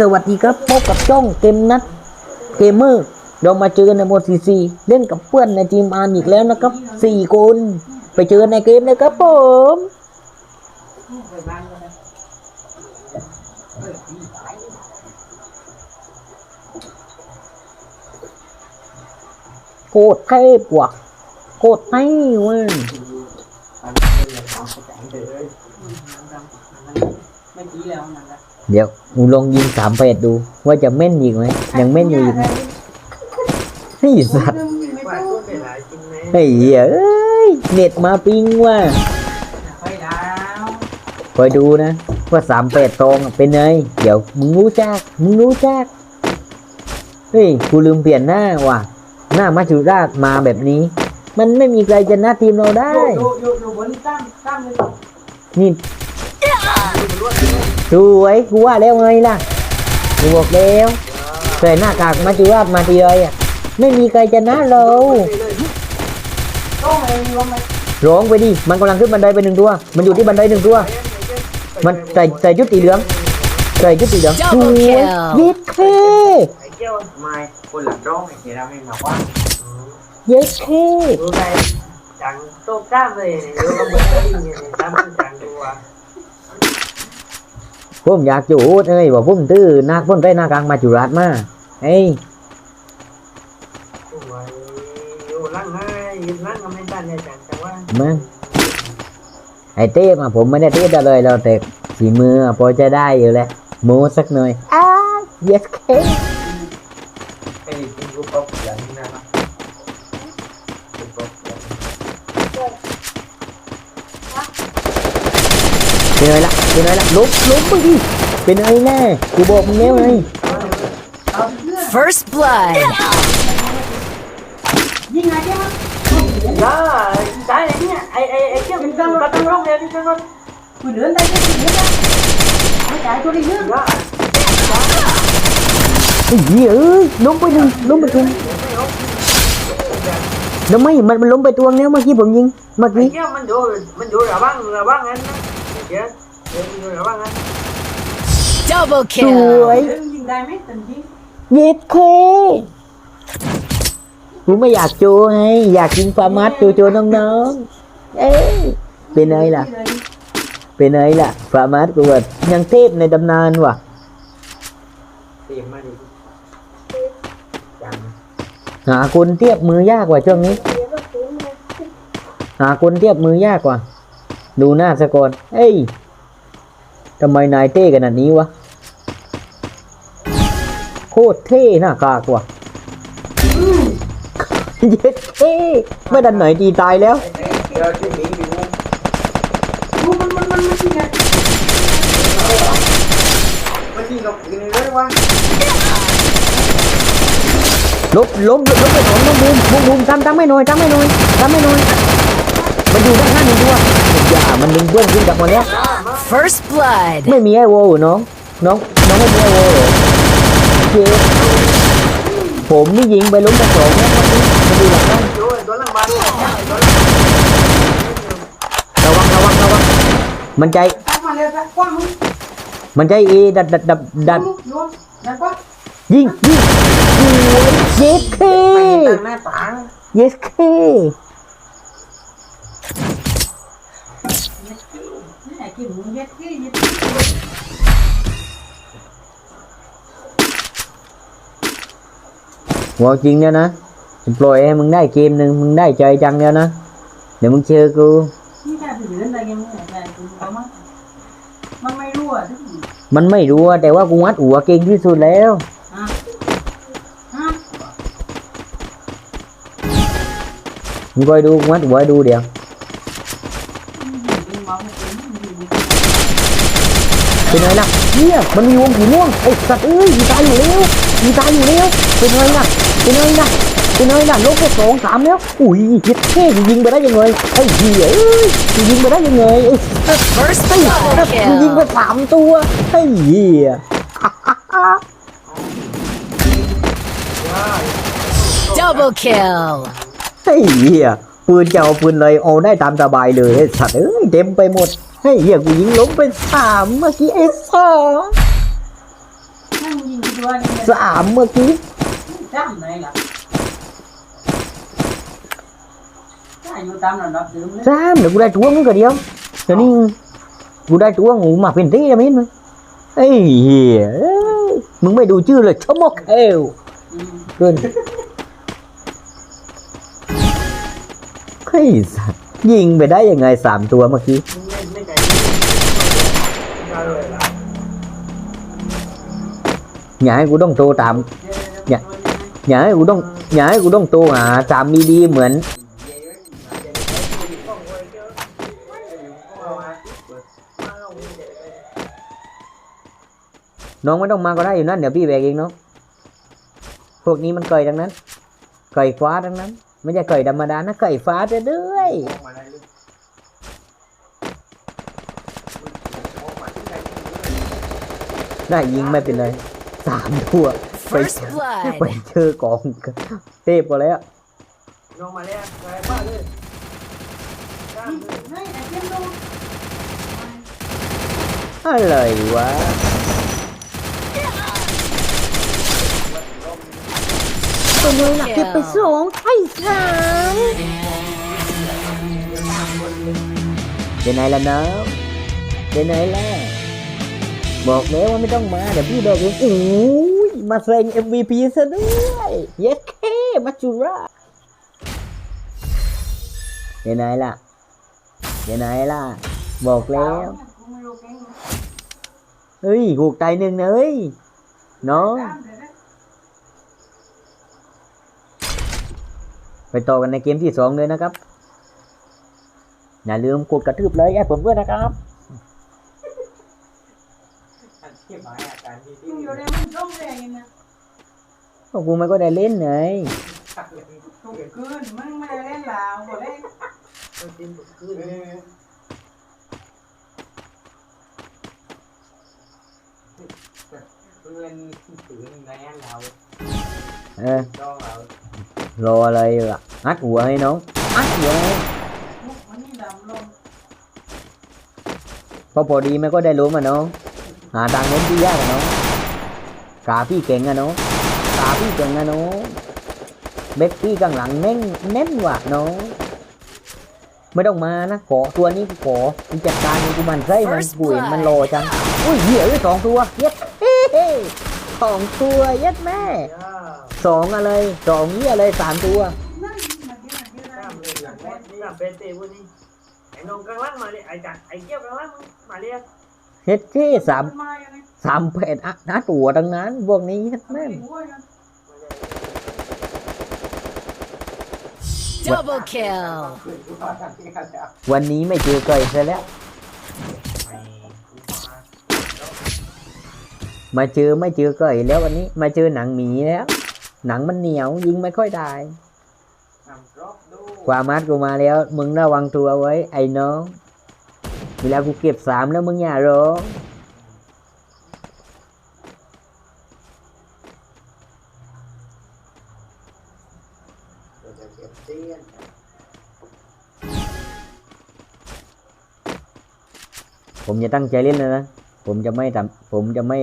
สวัสดีครับพบกับช่องเกมนัดเกมเมอร์เรามาเจอในโหมดซีซีเล่นกับเพื่อนในทีมอานอีกแล้วนะครับสี่คนไปเจอในเกมเลยครับผมโคตรเทพว่ะโคตรเท่เว้ย ไม่กี้แล้วนั่นแหละเดี๋ยวกูลองยิงสามแปดดู ว่าจะแม่นอีกไหมยังแม่นอยู่อีกไหมไอ้สัตว์ว่าพูดไปหลายจริงไหมไอ้เหี้ยเอ้ยเน็ตมาปิงว่ะไปดาวคอยดูนะ ว่าสามแปดตรงเป็นไงเดี๋ยวมึงรู้จักมึงรู้จักเฮ้ยกูลืมเปลี่ยนหน้าว่ะ หน้ามาจุราชมาแบบนี้ มันไม่มีใครชนะทีมเราได้อยู่อยู่อยู่บนตั้งตั้งเลยนี่ สวยกูว่าแล้วไงล่ะกูบอกแล้วใส่หน้ากากมาจุราชมาทีไรอะไม่มีใครชนะเราต้องไปรวมไปร้องไปดิมันกำลังขึ้นบันไดไปหนึ่งตัว มันอยู่ที่บันไดหนึ่งตัว มันใส่ใส่ชุดสีเหลืองใส่ชุดสีเหลืองสวยเย็ดเคไอ้เจ้าไม่คนหลังร้องไอ้เจ้าไม่มาว่าเย็ดเคดูไปจังโต๊ะกล้ามเลยดูกำลังได้ยินเนี่ยตามมันจังดูอะ ผมอยากจูดเอ้ยบอกผมตื้อนักพ่นได้หน้ากลางมาจุราชมาเอ้ยดูไว้อยู่ล่างให้ยืนล่างก็ไม่ได้เนี่ยจังแต่ว่ามันไอ้เต้มาผมไม่ได้เต้เลยเราแต่ฝีมือพอจะได้อยู่แหล้วโมสักหน่อยอ้าเย็ดเค ไอ้กินรูปป๊อปอย่างนี้นะครับรูปป๊อปอย่างนี้ เป็นไงล่ะเป็นไงล่ะลุกลุกไปดิเป็นไงแน่กูบอกมึงแล้วไง First blood. ยิงไงเจ้าย่าตายไอ้เนี่ยไอ้ไอ้ไอ้เจ้าเป็นตั้งมาตั้งร่องเลยที่ตั้งร่องคุณเดินได้แค่สิบเมตรไม่จ่ายตัวนี้เยอะย่าไอ้เหี้ยเอ้ยล้มไปหนึ่งล้มไปตัวแล้วไม่มันมันล้มไปตัวแล้วเมื่อกี้ผมยิงเมื่อไอ้กี้เจ้ามันดูมันดูระวังระวังงั้นนะ เดี๋ยวเดี๋ยวมันดูระวังงั้น Double ส kill. วยยิงได้ไหมตันทีเย็ดเคกูไม่อยากโจไง อยากกินปลามัดโจโจน้องๆ เอ้ยเป็นไงล่ะ เป็นไงล่ะปลามัดกูแบบยังเทพในตำนานว่ะ เตรียมมาดิจังหาคนเทียบมือยากกว่าช่วงนี้ หาคนเทียบมือยากกว่า ดูหน้าสะก่อนเอ้ย ทำไมนายเท่ขนาดนี้วะ โคตรเท่หน้ากากว่ะเย็ดเท่ไม่ดันหนตีตายแล้ว เดี๋ยวช่วยหนีไปงูดูมันมันมันมันยิงไงมันยิงกับปืนเลยวะล้มล้มล้มไปสองล้มบูมบูมบูมทำทำไม่หน่อยทำไม่หน่อยทำไม่หน่อยมันอยู่ด้านหน้าหนึ่งตัว อย่ามันดึงเพื่อนขึ้นกลับมาแล้ว First blood. ไม่มีไอโวเหรอน้อง น้อง น้องไม่มีไอโวเหรอเจ๊ผมนี่ยิงไปล้มไปสองแล้วมันดูหลังบ้านดูตัวล่างบ้านระวังระวังระวังมันใจตั้งมาเลยกว้างมึงมันใจเอดัดดัดดัดดัดโยนนะกว้างยิงยิงเยสเคไม่ตั้งหน้าต่างเยสเค กินมึงเย็ดกี้เย็ดหัวจริงเนี่ยนะปล่อยให้มึงได้เกมหนึ่งมึงได้ใจจังเนี่ยนะ เดี๋ยวมึงเจอกูนี่แค่ถือเล่อกันมึงไอ้คุณเขามั้งมันไม่รู้อะมันไม่รู้อะแต่ว่ากูวัดหัวเก่งที่สุดแล้วมึงคอยดูวัดหัวดูเดี๋ยว ยิงเมาไม่เป็นยิง เป็นไงล่ะเนี่ยมันมีวงผีม่วงไอ้สัตว์เอ้ยมีตายอยู่แล้วมีตายอยู่แล้วเป็นไงล่ะเป็นไงล่ะเป็นไงล่ะโลกแค่สองสามแล้วอุ้ยเย็ดเท่ยิงไปได้ยังไงไอ้เหี้ยเอ้ยยิงไปได้ยังไงไอ้สัตว์ First ไอ้ double ยิงไป kill. สามตัวไอ้เหี้ย Double kill. ไอ้เหี้ยปืนจะเอาปืนเลยเอาได้ตามสบายเลยไอ้สัตว์เอ้ยเต็มไปหมด ไอ้เหี้ยกูยิงล้มไปสามเมื่อกี้ไอ้สองนั่นยิงกี่ตัวนี่สามเมื่อกี้จ้ำไหนล่ะถ้าอยู่ตามระดับเดิมเลยสามเดี๋ยวกูได้ตัวมึงก็เดียวเดี๋ยวนี้กูได้ตัวงูมาเป็นที่แล้วมั้ยมึงไอ้เหี้ยเอ้ยมึงไม่ดูชื่อเลยชมกเอลอืมเกินเฮ้ยสัตว์ยิงไปได้ยังไงสามตัวเมื่อกี้ ไม่ไม่ใจไม่เลยล่ะ อย่าให้กูต้องโตตามเดี๋ยวอย่าให้กูต้องอย่าให้กูต้องโตหาตามดีๆเหมือนน้องไม่ต้องมาก็ได้อยู่นั่นเดี๋ยวพี่แบกเองเนาะพวกนี้มันเกยทั้งนั้นเกยฟ้าทั้งนั้น ไม่ใช่เกยธรรมดานะเกยฟ้าเรื่อย ๆได้ยิงไม่เป็นไรสามตัว First ไป blood. เจอกองเทพก็แล้วน้องมาแล้วไปบ้านเลยจ้ามเลยเฮ้ยไอ้เจ้าดูอะไรวะตัวนึงหนักเก็บไปสองไอ้สามเดี๋ยวไหนล่ะน้องเดี๋ยวไหนล่ะ บอกแล้วว่าไม่ต้องมา เดี๋ยวพี่บอกเองโอ้ยมาแซง MVP ซะด้วยเย้เคมาจูราเดี๋ยวไหนล่ะเดี๋ยวไหนล่ะ บอกแล้วเก่งเฮ้ยกูใจหนึ่งเฮ้ยน้องจ้ำเลยนะไปต่อกันในเกมที่สองเลยนะครับ อย่าลืมกดกระทืบเลยแอดผมด้วยนะครับ อันที่หมายอาการที่มึที่งอยู่ในมันต้องแรงนะเพราะกูไม่ก็ได้เล่นไงถูกคืนมึงไม่ได้เล่นลาวบ่ได้ต้องกินบุกขึ้นเพื่อนถือในอันเราเออจ้องเรารออะไรล่ะอัดหัวให้น้องอัดหัวให้มุกมันนี่ดำลงเพราะพอดีไม่ก็ได้รู้มาน้อง หาทางโน้นที่ยากอะน้องกาพี่เก่งอะน้องกาพี่เก่งอะน้องเบ็กพี่ข้างหลังแน่นแน่นว่ะน้องไม่ต้องมานะขอตัวนี้กูขอกูจัดการกูมันไส้มัน First ปุ๋ย blood มันโลจังอุ้ยเหี้ยเอ้ยสองตัวเย็ดเฮ้เฮ้สองตัวเย็ดแม่ย่าสองอะไรสองเหี้ยอะไรสามตัวนั่นมันเยอะมันเยอะจ้ามเลยอย่างนะนี้จ้ามเป็นเต้พวกนี้ไอ้น้องกลางล่างมาเลยไอ้จัดไอ้เกี้ยวกลางล่างมาเลย เฮ็ดเท่สามมาอย่างนี้สามแผ่นอะนะตัวดังนั้นพวกนี้เฮ็ดแม่ง Double kill. วันนี้ไม่เจอเกยซะแล้ว มาเจอไม่เจอเกยแล้ววันนี้ มาเจอหนังหมีแล้ว หนังมันเหนียวยิงไม่ค่อยได้ความมัดกูมาแล้ว มึงระวังตัวไว้ ไอ้น้อง เวลากูเก็บสามแล้วมึงอย่าร้องผมจะตั้งใจเล่นเลยนะ ผมจะไม่ทำผมจะไม่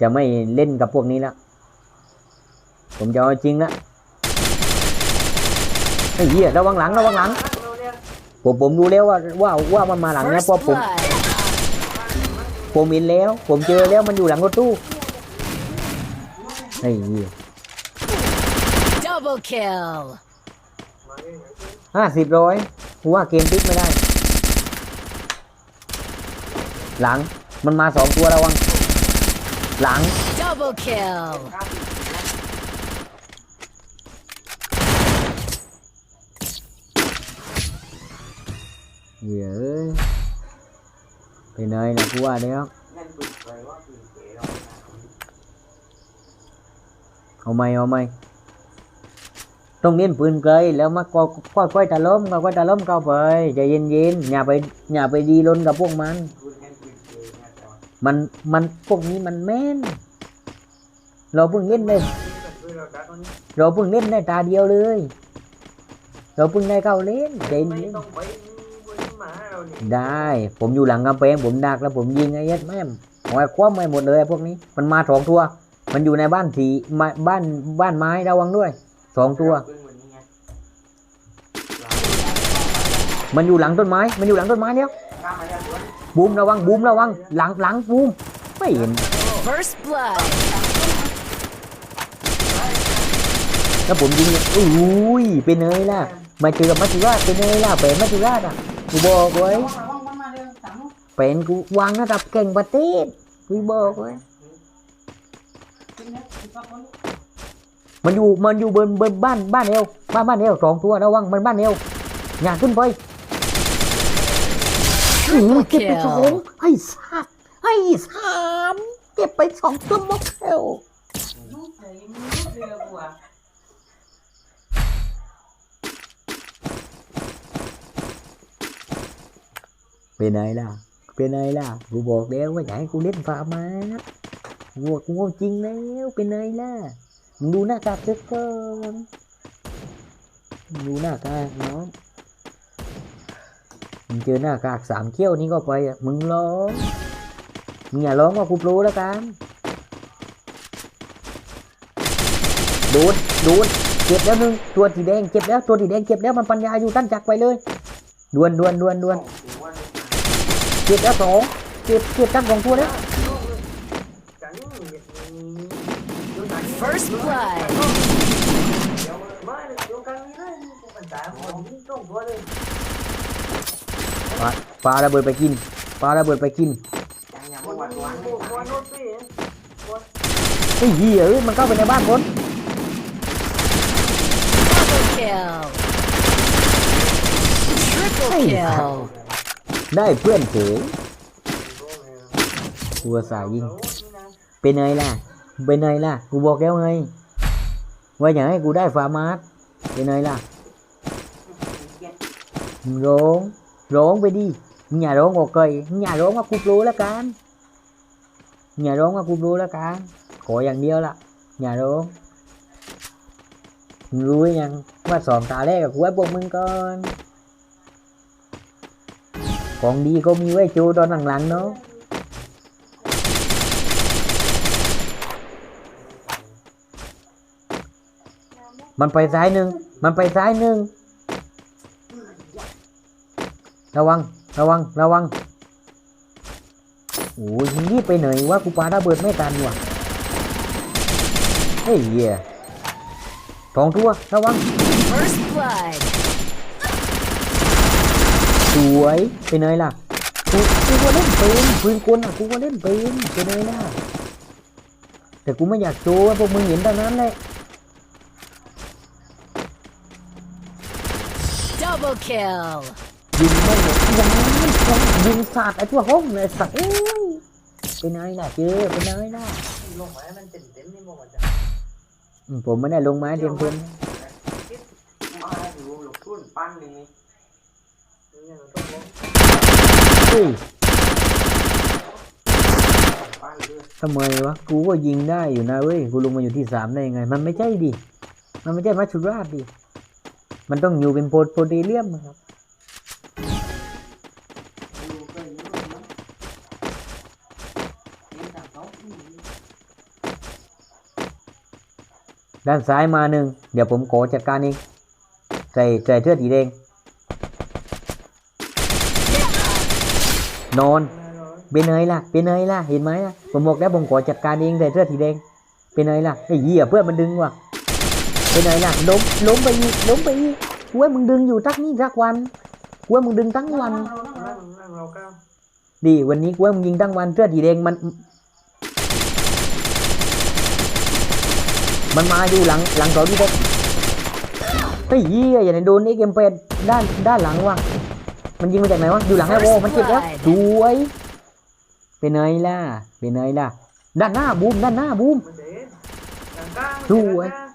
จะไม่เล่นกับพวกนี้แล้ว ผมจะเอาจริงละไอ้เหี้ยระวังหลังระวังหลัง ผมผมรู้แล้วว่าว่าว่ามันมาหลังนะ First เพราะผม blood. ผมเห็นแล้ว ผมเจอแล้วมันอยู่หลังรถตู้ไอ้เหี้ย Double kill. ห้าสิบร้อยกูว่าเกมพลิกไม่ได้ หลังมันมาสองตัวระวัง หลัง Double kill. เหี้ยเอ้ยไปไหนล่ะกูว่าแล้วเอาไหมเอาไหมต้องเน้นปืนไกลแล้วมาก็ค่อยค่อยๆตะล้มค่อยๆตะล้มเข้าไปใจเย็นๆอย่าไปอย่าไปดีลนกับพวกมัน มันมันพวกนี้มันแม่น เราเพิ่งเล่นได้เราเพิ่งเล่นได้ตาเดียวเลย เราเพิ่งได้เข้าเล่นใจเย็น ไปบนหมาเราเนี่ยได้ ผมอยู่หลังกำแพงผมดักแล้วผมยิงไอ้ยัดแม่มเอาไอ้คว้าไม่หมดเลยไอ้พวกนี้ มันมาสองตัว มันอยู่ในบ้านสีมาบ้านบ้านไม้ระวังด้วยสองตัวปืนเหมือนนี้ไงมันอยู่หลังต้นไม้ มันอยู่หลังต้นไม้แล้วข้ามมาแล้วตัวบูมระวังบูมระวัง หลังหลังบูมไม่เห็น First blood. แล้วผมยิงเนี่ยอุ้ยเป็นไงล่ะ มาเจอกับมัจจุราชเป็นไงล่ะเป็นมัจจุราชอะ กูบอกไว้ระวังระวังมันมาเร็วสามลูกเป็นกูวางระดับเก่งประเทศกูบอกไว้กินเนื้อกินปลาคนมันอยู่มันอยู่บนบนบ้านบ้านเอวบ้านบ้านเอวสองตัวระวังมันบ้านเอวอย่าขึ้นไปเก็บไปสองไอ้สัตว์ไอ้สามเก็บไปสองตัวมกเอวลูกเดี๋ยวยังมีลูกเรือบัว เป็นไงล่ะ เป็นไงล่ะ กูบอกแล้วว่าอย่าให้กูเล่นฟาร์มาสกูบอกกูจริงแล้ว เป็นไงล่ะ มึงดูหน้ากากเสียก่อนมึงดูหน้ากากน้องมึงเจอหน้ากากสามเขี้ยวนี่ก็ไปอะ มึงร้องมึงอย่าร้องว่ากูโปรแล้วกัน โดน โดน เจ็บแล้วหนึงตัวสีแดง เจ็บแล้ว ตัวสีแดง เจ็บแล้ว มันปัญญาอยู่ตั้นจักไปเลย ดวนดวนดวนดวนถือว่า เจ็บแล้วสองเจ็บเจ็บทั้งสองตัวแล้วจังนี่ดูหนัง First blood. เดี๋ยวมาดูกันนี่เลยมันตายผมยิงตรงตัวเลยปลาระเบิดไปกินปลาระเบิดไปกินอย่างอย่างเมื่อวันวันวันโน้ตสิไอ้เหี้ยเอ้ยมันเข้าไปในบ้านคน Double kill. Triple Hey. kill. ได้เพื่อนเฉยตัวสายยิง เป็นไงล่ะ เป็นไงล่ะ กูบอกแล้วไง ว่าอย่าให้กูได้ฟาร์มาสเป็นไงล่ะร้องร้องไปดิมึงอย่าร้องออกเกยมึงอย่าร้องว่ากูรู้แล้วกันมึงอย่าร้องว่ากูรู้แล้วกัน ขออย่างเดียวล่ะ อย่าร้องมึงรู้ยังว่าสองตาแรกกับกูไว้พวกมึงก่อน ของดีก็มีไว้โจตอนหลังๆเนาะมันไปซ้ายหนึ่ง มันไปซ้ายหนึ่ง ระวัง ระวัง ระวัง โอ้ยรีบไปไหนวะกูปาระเบิดไม่ทันว่ะเฮ้ยเหี้ยสองตัว ระวัง First blood. สวยไปไหนล่ะกูกูก็เล่นเป็นปืนกลอะกูก็เล่นเป็นไปไหนล่ะแต่กูไม่อยากโชว์ให้พวกมึงเห็นเท่านั้นแหละ Double kill. ยิงไม่หมดยังไม่พอยิงสาดไอ้ตัวห้องเลยสัตว์เอ้ยเป็นไงล่ะเจอเป็นไงล่ะลงมาให้มันเต็มเต็มนี่บอกว่าจะอืมผมไม่ได้ลงไม้เต็มเต็มมาอยู่หลบทุ่นปั้นหนึ่งนี่นี่มันต้ อุ้ยทำไมวะ กูก็ยิงได้อยู่นะเว้ย กูลงมาอยู่ที่สามได้ยังไง มันไม่ใช่ดิ มันไม่ใช่มัชชุราชดิ มันต้องอยู่เป็นโปรโปรตีเลียมครับด้านซ้ายมาหนึ่ง เดี๋ยวผมขอจัดการเอง ใส่ใส่เสื้อสีแดง นอนเป็นไงล่ะเป็นไงล่ะเห็นไหมล่ะผมบอกแล้วผมขอจัดการเองแต่เสื้อสีแดงเป็นไงล่ะไอ้เหี้ยเพื่อนมันดึงว่ะเป็นไงล่ะล้มล้มไปอีกล้มไปอีกกูว่ามึงดึงอยู่ทักนี่ทักวันกูว่ามึงดึงทั้งวันดีวันนี้กูว่ามึงยิงทั้งวันเสื้อสีแดงมัน มันมาอยู่หลังหลังเสาที่เด็กไอ้เหี้ยอย่าได้โดนไอ้เกมเป็ดด้านด้านหลังว่ะ มันยิงมาจากไหนวะอยู่หลังไอ้โวมันเจ็บแล้วสวยเป็นไงล่ะเป็นไงล่ะ ด้านหน้าบูมด้านหน้าบูมมันเด็ดหลังก้าว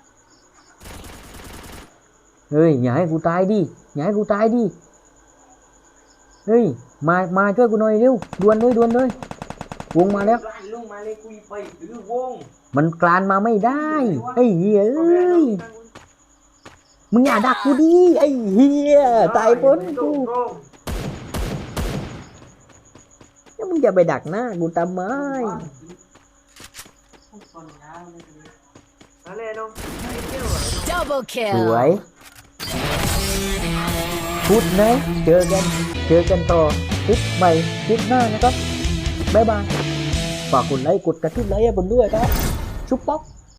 เฮ้ยอย่าให้กูตายดิอย่าให้กูตายดิเฮ้ยมามาช่วยกูหน่อยเร็วด่วนเลยด่วนเลยวงมาแล้วลุงมาเลยคุยไปหรือวงมันกลานมาไม่ได้ไอ้เหี้ยเอ้ยมึงอย่าดักกูดิไอ้เหี้ยตายพ้นกู แล้วมึงจะไปดักหน้ากูทำไม con đá lên đi นั่นเลยน้องไอ้เที่ยวอะ Double สวย kill. พูดไหนเจอกัน เจอกันต่อคลิปใหม่คลิปหน้านะครับ บ๊ายบาย ฝากกดไลค์กดกระทืบไลค์ให้ผมด้วยครับ ชุบป๊อก